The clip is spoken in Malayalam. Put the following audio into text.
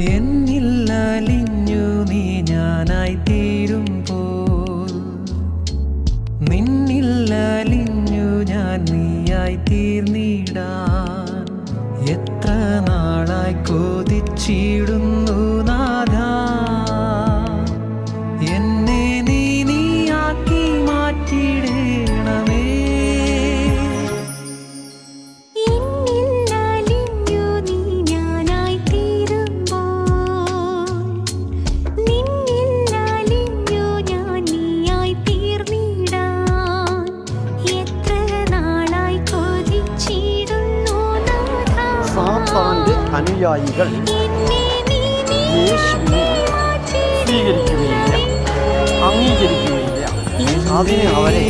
എന്നിൽ അലിഞ്ഞു നീ ഞാനായി തീരുമ്പോൾ. നിന്നിൽ അലിഞ്ഞു ഞാൻ നീയായി തീർന്നിടാൻ. എത്ര നാളായി കൊതിച്ചിടുന്നു. സാത്താന്റെ അനുയായികൾ. യേശുവിനെ സ്വീകരിക്കുകയില്ല അംഗീകരിക്കുകയില്ല. അതിന് അവരെ